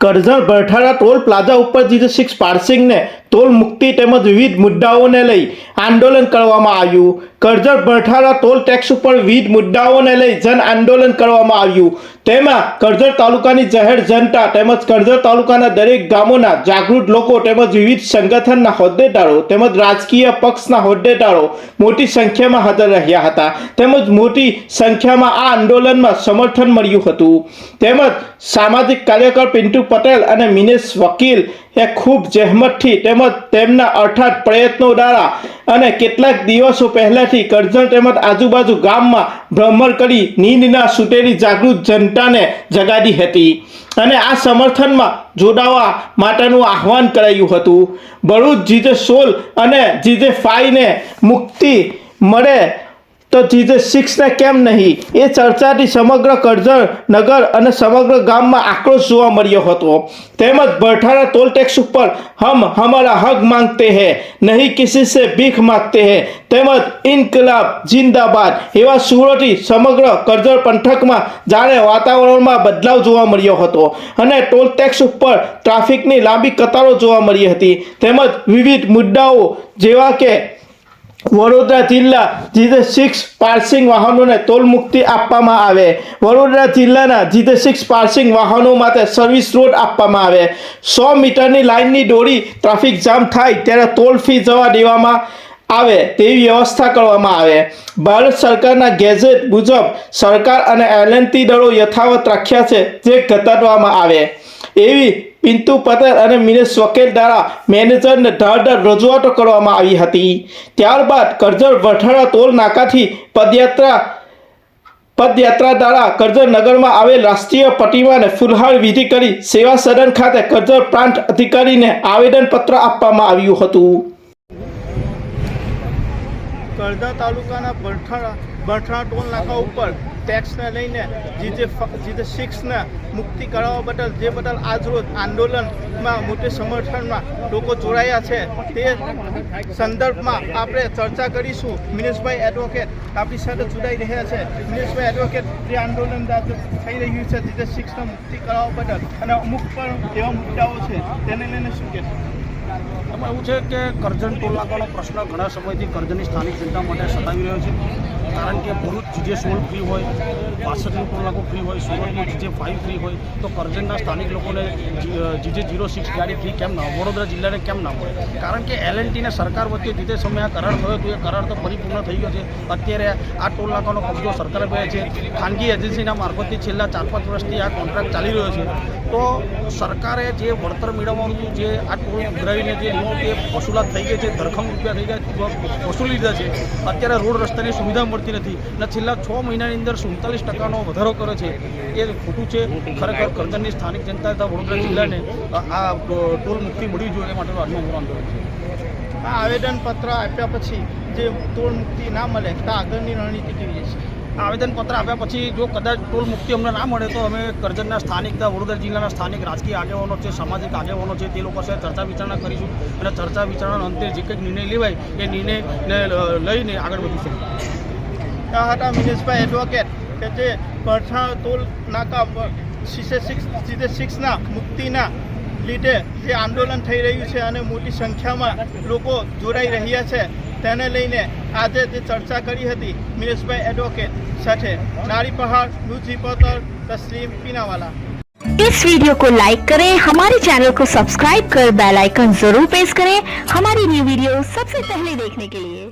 Karjan Barthana toll plaza ઉપર GJ six પાર્સિંગને toll મુક્તિ તેમજ વિવિધ મુદ્દાઓને લઈ આંદોલન કરવામાં આવ્યું. કરજણ ભરઠાના ટોલ ટેક્સ ઉપર વિવિધ મુદ્દાઓને લઈ જન આંદોલન કરવામાં આવ્યું. તેમાં કરજણ તાલુકાની જાહેર જનતા તેમજ કરજણ તાલુકાના દરેક ગામોના જાગૃત લોકો તેમજ વિવિધ સંગઠનના હોદ્દેદારો તેમજ રાજકીય પક્ષના હોદ્દેદારો મોટી સંખ્યામાં હાજર રહ્યા હતા. તેમજ મોટી સંખ્યામાં આ આંદોલનમાં સમર્થન મળ્યું હતું. તેમજ સામાજિક કાર્યકર પિન્ટુ પટેલ અને મિનેશ વકીલ એ ખૂબ જહેમતથી તેમજ તેમના અર્થાત પ્રયત્નો દ્વારા અને કેટલાક દિવસો પહેલાથી કરજણ તેમજ આજુબાજુ ગામમાં ભ્રમણ કરી નીંદના સુટેલી જાગૃત જનતાને જગાડી હતી અને આ સમર્થનમાં જોડાવા માટેનું આહવાન કરાયું હતું. ભરૂચ જીજે સોલ અને જીજે ફાઈને મુક્તિ મળે તો જીઝસ સિક્સને કેમ નહીં? એ ચર્ચાથી સમગ્ર કરજણ નગર અને સમગ્ર ગામમાં આક્રોશ જોવા મળ્યો હતો. તેમજ બરઠાણા ટોલ ટેક્સ ઉપર હમ હમારા હક માંગતે હૈ, નહીં કિસી સે ભીખ માંગતે હૈ. તેમજ ઇન્કલાબ, જિંદાબાદ એવા સુરોથી સમગ્ર કરજણ પંથકમાં જાણે વાતાવરણમાં બદલાવ જોવા મળ્યો હતો અને ટોલ ટેક્સ ઉપર ટ્રાફિકની લાંબી કતારો જોવા મળી હતી. તેમજ વિવિધ મુદ્દાઓ જેવા કે વડોદરા જિલ્લા જીજે સિક્સ પાર્સિંગ વાહનોને ટોલ મુક્તિ આપવામાં આવે. વડોદરા જિલ્લાના જીજે સિક્સ પાર્સિંગ વાહનો માટે સર્વિસ રોડ આપવામાં આવે. સો મીટરની લાઇનની દોરી ટ્રાફિક જામ થાય ત્યારે ટોલ ફી જવા દેવામાં આવે તેવી વ્યવસ્થા કરવામાં આવે. ભારત સરકારના ગેજેટ મુજબ સરકાર અને એલએનટી દળો યથાવત રાખ્યા છે જે ઘટાડવામાં આવે. એવી પિન્તુ પટેલ અને મિનેશ વકીલ દ્વારા મેનેજરને ઢળઢળ રજૂઆતો કરવામાં આવી હતી. ત્યારબાદ કરજણ વઠાણા ટોલ નાકાથી પદયાત્રા પદયાત્રા દ્વારા કરજણ નગરમાં આવેલ રાષ્ટ્રીય પ્રતિમાને ફુલહાર વિધિ કરી સેવા સદન ખાતે કરજણ પ્રાંત અધિકારીને આવેદનપત્ર આપવામાં આવ્યું હતું. કરજણ તાલુકાના બરઠાણા બરઠાણા ટોલ નાકા ઉપર ટેક્સને લઈને જીજે જીજે સિક્સને મુક્તિ કરાવવા બદલ, જે બદલ આજરોજ આંદોલનમાં, મોટી સમર્થનમાં લોકો જોડાયા છે, તે સંદર્ભમાં આપણે ચર્ચા કરીશું. મિનેશભાઈ એડવોકેટ આપણી સાથે જોડાઈ રહ્યા છે. મિનેશભાઈ એડવોકેટ જે આંદોલન થઈ રહ્યું છે જીજે સિક્સને મુક્તિ કરાવવા બદલ અને અમુક પણ એવા મુદ્દાઓ છે, તેને લઈને શું કહેશું? એમાં એવું છે કે કરજણ ટોલાકાનો પ્રશ્ન ઘણા સમયથી કરજણની સ્થાનિક જનતા માટે સતાવી રહ્યો છે. કારણ કે ભરૂચ જીજે સોળ ફ્રી હોય પાસઠનું લાગુ ફ્રી હોય સુરતનું જીજે ફાઇવ ફ્રી હોય, તો કરજણના સ્થાનિક લોકોને જીજે જીરો સિક્સ ગાડી ફ્રી કેમ ના? વડોદરા જિલ્લાને કેમ ના મળે કારણ કે એલએનટીને સરકાર વચ્ચે જે તે સમયે આ કરાર થયો હતો, એ કરાર તો પરિપૂર્ણ થઈ ગયો છે. અત્યારે આ ટોલ નાકાનો કબજો સરકારે બે છે. ખાનગી એજન્સીના મારફતથી છેલ્લા ચાર પાંચ વર્ષથી આ કોન્ટ્રાક્ટ ચાલી રહ્યો છે. તો સરકારે જે વળતર મેળવવાનું જે આ ટોલ ઉઘરાવીને જે તે વસૂલાત થઈ ગઈ છે, ધરખમ રૂપિયા થઈ ગયા વસૂલી લીધા છે. અત્યારે રોડ રસ્તાની સુવિધા મળતી નથી અને છેલ્લા છ મહિનાની અંદર સુડતાલીસ ટકાનો વધારો કર્યો છે. એ ખોટું છે. ખરેખર કરજણની સ્થાનિક જનતા તથા વડોદરા જિલ્લાને આ ટોલ મુક્તિ મળવી જોઈએ એ માટેનું આજનું આંદોલન છે. આ આવેદનપત્ર આપ્યા પછી જે ટોલ મુક્તિ ના મળે તો આગળની રણનીતિ કેવી છે આવેદનપત્ર આપ્યા પછી જો કદાચ ટોલ મુક્તિ અમને ના મળે તો અમે કરજણના સ્થાનિક વડોદરા જિલ્લાના સ્થાનિક રાજકીય આગેવાનો છે સામાજિક આગેવાનો છે તે લોકો સાથે ચર્ચા વિચારણા કરીશું અને ચર્ચા વિચારણાના અંતે જે કંઈક નિર્ણય લેવાય એ નિર્ણયને લઈને આગળ વધીશું. આ હતા મિનેશભાઈ એડવોકેટ કે જે પરઠાણ ટોલ નાકા પર સીસે સિક્સ સીધે સિક્સના મુક્તિના લીધે જે આંદોલન થઈ રહ્યું છે અને મોટી સંખ્યામાં લોકો જોડાઈ રહ્યા છે તેને લઈને આજે જે ચર્ચા કરી હતી મિનેશભાઈ એડવોકેટ સાથે નારી પહાડ ન્યૂઝ રિપોર્ટર તસ્લીમ પીનાવાલા इस वीडियो को लाइक करें हमारे चैनल को सब्सक्राइब कर बेल आइकन जरूर प्रेस करें हमारी न्यू वीडियो सबसे पहले देखने के लिए